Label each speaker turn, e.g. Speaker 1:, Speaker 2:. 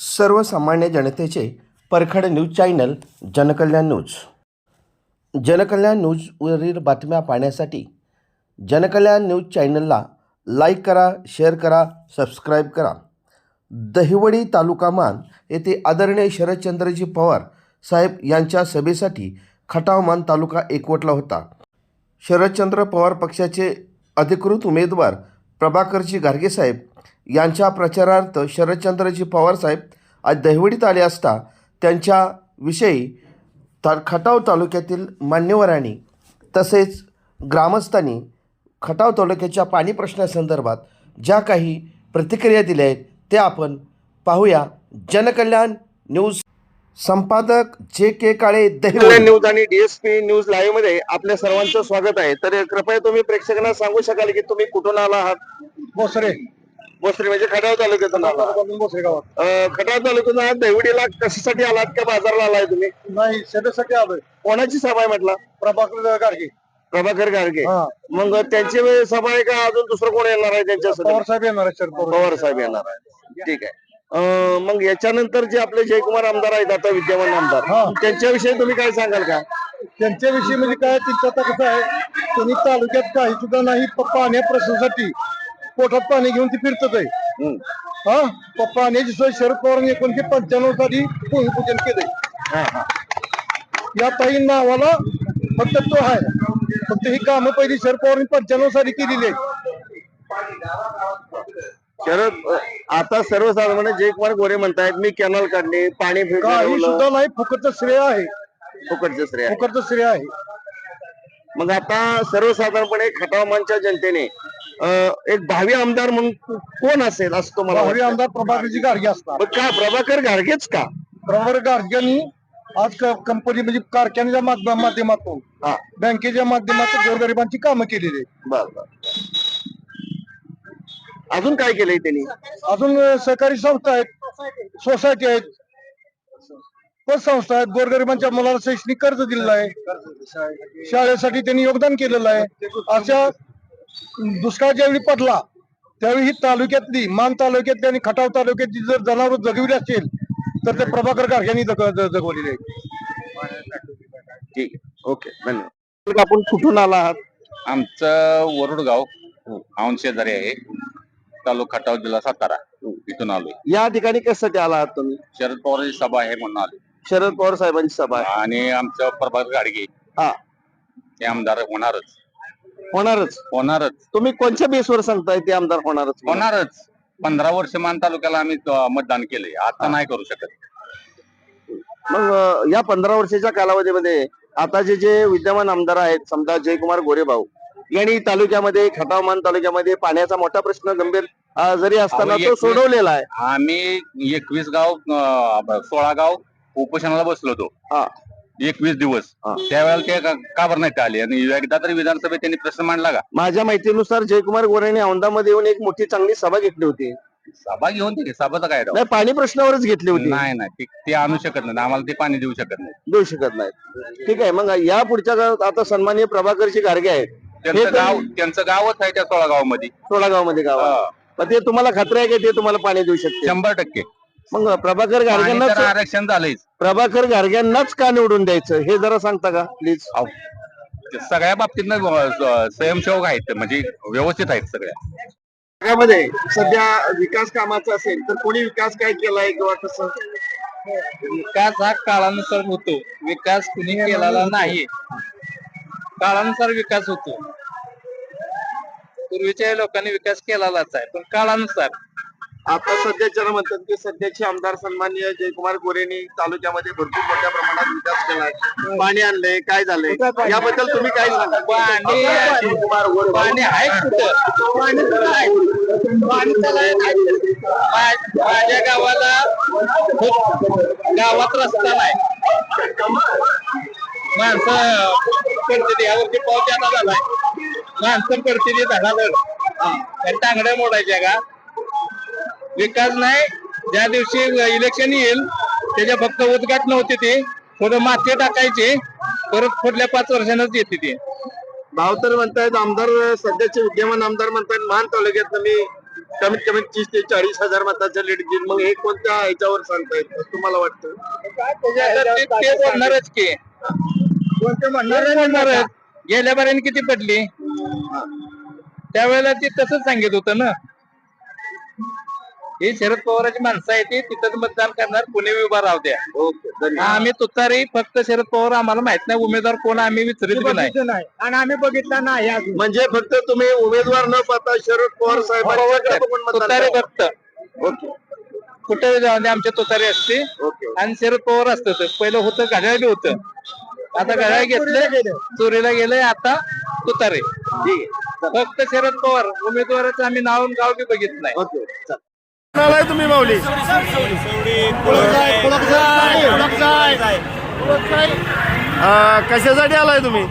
Speaker 1: सर्वसामान्य जनतेचे परखड न्यूज चॅनल जनकल्याण न्यूज. जनकल्याण न्यूजवरील बातम्या पाहण्यासाठी जनकल्याण न्यूज चॅनलला लाईक करा शेअर करा सबस्क्राईब करा. दहिवडी तालुका मान येथे आदरणीय शरदचंद्रजी पवार साहेब यांच्या सभेसाठी खटावमान तालुका एकवटला होता. शरदचंद्र पवार पक्षाचे अधिकृत उमेदवार प्रभाकरजी गारगेसाहेब यांच्या प्रचारार्थ शरदचंद्रजी पवार साहेब आज दहिवडीत आले असता त्यांच्याविषयी ता खटाव तालुक्यातील मान्यवरांनी तसेच ग्रामस्थांनी खटाव तालुक्याच्या पाणी प्रश्नासंदर्भात ज्या काही प्रतिक्रिया दिल्या आहेत त्या आपण पाहूया. जनकल्याण न्यूज संपादक J K Kale Dahiwadi.
Speaker 2: News आणि डीएसपी न्यूज लाईव्हमध्ये आपल्या सर्वांचं स्वागत आहे. तर कृपया तुम्ही प्रेक्षकांना सांगू शकाल की तुम्ही कुठून आला आहात?
Speaker 3: बोसरे
Speaker 2: भोसरी म्हणजे खटाव तालुक्यातून आला आहात.
Speaker 3: बोसरे गावात
Speaker 2: अं, खटाव तालुक्यातून आहात दहिवडीला कशासाठी आलात का बाजारला आलाय तुम्ही?
Speaker 3: नाही सभेसाठी आलोय.
Speaker 2: कोणाची सभा आहे म्हटलं?
Speaker 3: प्रभाकर गाडगे.
Speaker 2: प्रभाकर गाडगे.
Speaker 3: हा.
Speaker 2: मग त्यांची वेळ सभा आहे का? अजून दुसरं कोण येणार आहे त्यांच्या
Speaker 3: पवार साहेब येणार आहेत शरद पवार.
Speaker 2: पवार साहेब येणार आहे ठीक आहे. अं, मग याच्यानंतर जे आपले जयकुमार आमदार आहेत आता विद्यमान
Speaker 3: हा.
Speaker 2: आमदार त्यांच्याविषयी तुम्ही काय सांगाल का?
Speaker 3: त्यांच्याविषयी म्हणजे काय त्यांचं आता कसं आहे त्यांनी तालुक्यात काही सुद्धा नाही प- पाण्या प्रश्नासाठी पोटात पाणी घेऊन ती फिरतच आहे. हा? पाण्याची सोय शरद पवारांनी एकोणीशे पंच्याण्णव साली भूमिपूजन केलंय. या ताई नावाला फक्त तो आहे. फक्त ही कामं पहिली शरद पवारांनी पंच्याण्णव साली केलेली आहेत.
Speaker 2: शरद आता सर्वसाधारण जयकुमार गोरे म्हणतायत मी कॅनल काढले पाणी
Speaker 3: काही सुद्धा नाही फुकटचं श्रेय आहे.
Speaker 2: फुकटचं श्रेय आहे.
Speaker 3: फुकटचं श्रेय आहे.
Speaker 2: मग आता सर्वसाधारणपणे खटावमानच्या जनतेने एक भावी आमदार म्हणून कोण असेल असं तुम्हाला
Speaker 3: भावी
Speaker 2: वाटतं?
Speaker 3: आमदार प्रभाकरजी गाडगे असणार.
Speaker 2: मग का प्रभाकर गाडगेच का?
Speaker 3: प्रभाकर गाडग्यांनी आज क- कंपनी म्हणजे कारखान्याच्या माध्य- माध्यमातून
Speaker 2: हा.
Speaker 3: बँकेच्या माध्यमातून गोरगरिबांची कामं केलेली आहेत.
Speaker 2: बर बर. अजून काय केलंय त्यांनी?
Speaker 3: अजून अं, सहकारी संस्था आहेत सोसायटी आहेत पतसंस्था आहेत. गोरगरिबांच्या मुलाला शैक्षणिक कर्ज दिलेलं आहे. शाळेसाठी त्यांनी योगदान केलेलं आहे. अशा दुष्काळ ज्यावेळी पडला त्यावेळी ही तालुक्यातली मान तालुक्यातली आणि खटाव तालुक्यातली जर जनावर जगविली असेल तर ते प्रभाकर ज- जगवलेली आहे
Speaker 2: ठीक आहे. ओके धन्यवाद. आपण कुठून आला आहात
Speaker 4: आमचं वरुड गाव शेजारी आहे. तालुका खटाव जिल्हा सातारा. इथून आलोय.
Speaker 2: या ठिकाणी कशासाठी आला आहात तुम्ही?
Speaker 4: शरद पवारची सभा आहे म्हणून आलोय.
Speaker 2: शरद पवार साहेबांची सभा आहे.
Speaker 4: आणि आमचं प्रभाकर गाडगे.
Speaker 2: हा.
Speaker 4: ते आमदार होणारच.
Speaker 2: होणारच.
Speaker 4: होणारच.
Speaker 2: तुम्ही कोणत्या बेसवर सांगताय ते आमदार होणारच?
Speaker 4: होणारच. पंधरा वर्ष मान तालुक्याला आम्ही अं, मतदान केलंय. आता नाही करू शकत.
Speaker 2: मग अं, या पंधरा वर्षाच्या कालावधीमध्ये आता जे जे विद्यमान आमदार आहेत समजा जयकुमार गोरेभाऊ यांनी तालुक्यामध्ये खटावमान तालुक्यामध्ये पाण्याचा मोठा प्रश्न गंभीर अं, जरी असताना
Speaker 4: अहो,
Speaker 2: तो
Speaker 4: एक-
Speaker 2: सोडवलेला आहे.
Speaker 4: आम्ही एकवीस गाव अं, सोळा गाव उपोषणाला बसलो होतो.
Speaker 2: हा.
Speaker 4: एकवीस दिवस. त्यावेळेला ते का- का बरं नाही आले? आणि एकदा तरी विधानसभेत त्यांनी प्रश्न मांडला का?
Speaker 2: माझ्या माहितीनुसार जयकुमार गोरेने औंधामध्ये येऊन एक मोठी चांगली सभा घेतली होती.
Speaker 4: सभा घेऊन ते सभाचा काय राव?
Speaker 2: नाही पाणी प्रश्नावरच घेतली होती.
Speaker 4: नाही नाही. ते- ते आणू शकत नाही. आम्हाला ते पाणी देऊ शकत नाही.
Speaker 2: देऊ शकत नाही. ठीक आहे मग या पुढच्या काळात आता सन्माननीय प्रभाकरची गाडगे आहेत. हे
Speaker 4: त्यांचं
Speaker 2: तर-
Speaker 4: गाव त्यांचं गावच आहे त्या सोळा गावामध्ये.
Speaker 2: सोळा गावामध्ये गाव आहे.
Speaker 4: हा.
Speaker 2: मग ते तुम्हाला खात्री आहे की ते तुम्हाला पाणी देऊ शकते
Speaker 4: शंभर टक्के.
Speaker 2: मग प्रभाकर
Speaker 4: तर
Speaker 2: गाडग्यांनाच
Speaker 4: आरक्षण झालंच
Speaker 2: प्रभाकर गाडग्यांनाच का निवडून द्यायचं? हे जरा सांगता का प्लीज
Speaker 4: अहो, ते सगळ्या बाबतीत स्वयंसेवक आहेत म्हणजे व्यवस्थित आहेत सगळ्या.
Speaker 2: भागामध्ये सध्या विकास कामाचा असेल तर कोणी विकास काय केलाय किंवा कसं?
Speaker 5: विकास हा काळानुसार होतो. विकास कुणी केलेला नाही. काळानुसार विकास होतो. पूर्वीच्या लोकांनी विकास केलेलाच आहे पण काळानुसार.
Speaker 2: आता सध्याच्या म्हणतात की सध्याचे आमदार सन्माननीय जयकुमार गोरेनी तालुक्यामध्ये भरपूर मोठ्या प्रमाणात विकास केलाय पाणी आणलंय काय झालंय? याबद्दल तुम्ही काय सांगा
Speaker 5: पाणी
Speaker 2: जयकुमार गोरे
Speaker 5: पाणी आहे कुठं? पाणी तर आहे. पाणी तर आहे. मा- माझ्या गावाला गावात रस्ता नाही. माणसं पडते यावरती पाऊस जाता झालाय. माणसं पडते धडाधड. त्या टांगड्या मोडायच्या का? विकास नाही. ज्या दिवशी इलेक्शन येईल त्याच्या फक्त उद्घाटन होते ते. थोडं माती टाकायचे. परत पुढल्या पाच वर्षांनाच येते ते.
Speaker 2: भाव तर म्हणतायत आमदार सध्याचे विद्यमान आमदार म्हणतायत महान तालुक्यात मी कमीत कमी तीस ते चाळीस हजार मताच्या लीड घेईल. मग हे कोणत्या ह्याच्यावर सांगतायत? तुम्हाला वाटतं?
Speaker 5: ते- बोलणारच की. बोलणारच गेल्या बारीने किती पडली? त्यावेळेला ते तसंच सांगित होतं ना. ही शरद पवाराची माणसं आहे ती तिथंच मतदान करणार पुणे विभाग राहू द्या.
Speaker 2: ओके धन्यवाद.
Speaker 5: आम्ही तुतारी फक्त शरद पवार आम्हाला माहीत नाही उमेदवार कोण आम्ही विचारित बी नाही.
Speaker 3: नाही. आणि आम्ही बघितला नाही अजून.
Speaker 2: म्हणजे फक्त तुम्ही उमेदवार न पाहता शरद पवार साहेबांच्याकडे बघून मतदान
Speaker 5: तुतारी
Speaker 2: करा.
Speaker 5: फक्त.
Speaker 2: ओके.
Speaker 5: कुठे जाऊन दे आमच्या तुतारी असते.
Speaker 2: ओके
Speaker 5: आणि शरद पवार असतं पहिलं होतं घड्याळ बी होतं. आता घड्याळ घेतलं चोरीला गेलंय आता तुतारे.
Speaker 2: ठीक आहे.
Speaker 5: फक्त शरद पवार. उमेदवाराचं आम्ही नाव आणि गाव बी बघितलं नाही.
Speaker 2: ओके चला.
Speaker 3: आलाय तुम्ही माऊली कशासाठी आलाय तुम्ही